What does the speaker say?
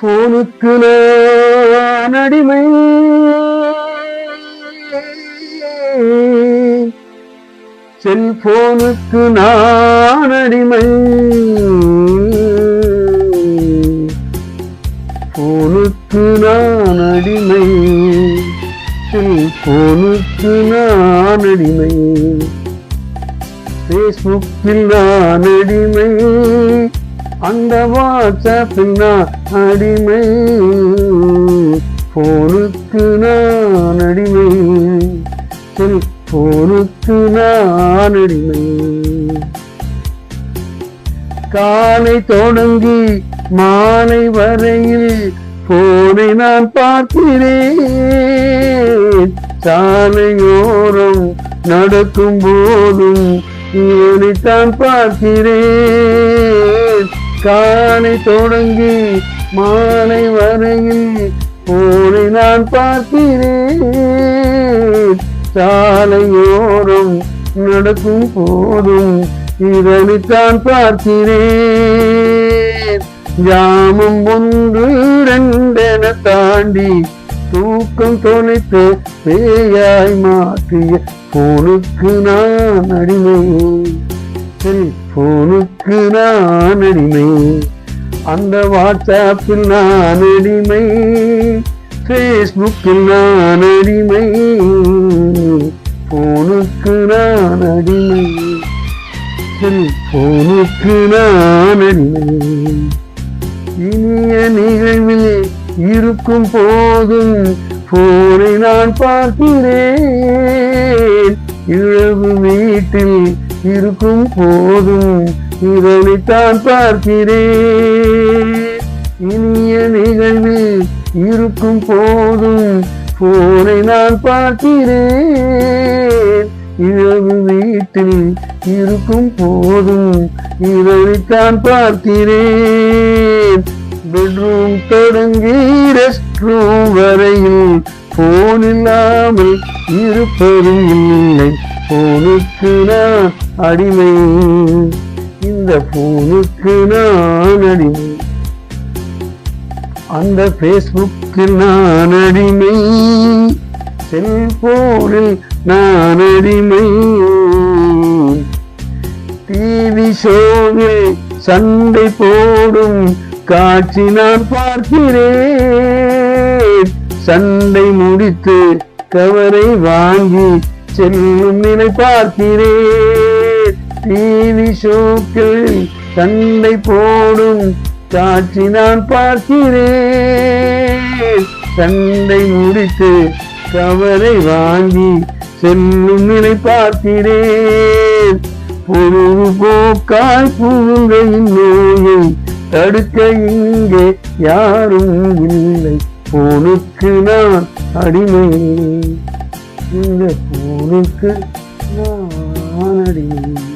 போனுக்கு நான் அடிமை செல்போனுக்கு நான் அடிமை போனுக்கு நான் அடிமை செல்போனுக்கு நான் அடிமை ஃபேஸ்புக்கில் நான் அடிமை அந்த வாட்ஸ்அப்பில் நான் அடிமை. போனுக்கு நான் அடிமை. சரி போனுக்கு நான் அடிமை. காலை தொடங்கி மாலை வரையில் போனை நான் பார்க்கிறேன். சாலையோரம் நடக்கும் போதும் இவனைத்தான் பார்க்கிறேன். காலை தொடங்கி மாலை வரையில் போனை நான் பார்க்கிறேன். சாலையோரம் நடக்கும் போதும் இதனைத்தான் பார்க்கிறேன். ஜாமம் ஒன்று ரெண்டென தாண்டி தூக்கம் தொலைத்து பேயாய் மாற்றிய போனுக்கு நான் அடிமை. போனுக்கு நான் அடிமை. அந்த வாட்ஸ்அப்பில் நான் அடிமை. ஃபேஸ்புக்கில் நான் அடிமை. போனுக்கு நான் அடிமை. செல்போனுக்கு நான் அடிமை. இனிய நிகழ்வில் இருக்கும் போதும் போனை நான் பார்க்கிறேன். இழவு வீட்டில் இருக்கும் போதும். இதனைத்தான் பார்க்கிறேன். இனிய நிகழ்வில் இருக்கும் போதும். போனை நான் பார்க்கிறேன். இரவு வீட்டில் இருக்கும் போதும். இதனைத்தான் பார்க்கிறேன். பெட்ரூம் தொடங்கி ரெஸ்ட் ரூம் வரையில் போன் இல்லாமல் இருப்பதும் இல்லை. போனுக்கு நான் அடிமை. இந்த போனுக்கு நான் அடிமை. அந்த பேஸ்புக்கு நான் அடிமை. செல்போனில் நான் அடிமை. டிவி ஷோவில் சண்டை போடும் காட்சி நான் பார்க்கிறேன். சண்டை முடித்து கவரை வாங்கி செல்லும் நிலை பார்க்கிறேன். டிவி ஷோக்கள் சண்டை போடும் காட்சி நான் பார்க்கிறேன். சண்டை முடித்து கவரை வாங்கி செல்லும் நிலை பார்க்கிறேன். பொழுதுபோக்காய் பூங்கையின் நோயை தடுக்க இங்கே யாரும் இல்லை. போனுக்கு நான் அடிமை. இந்த போனுக்கு நான் அடிமை.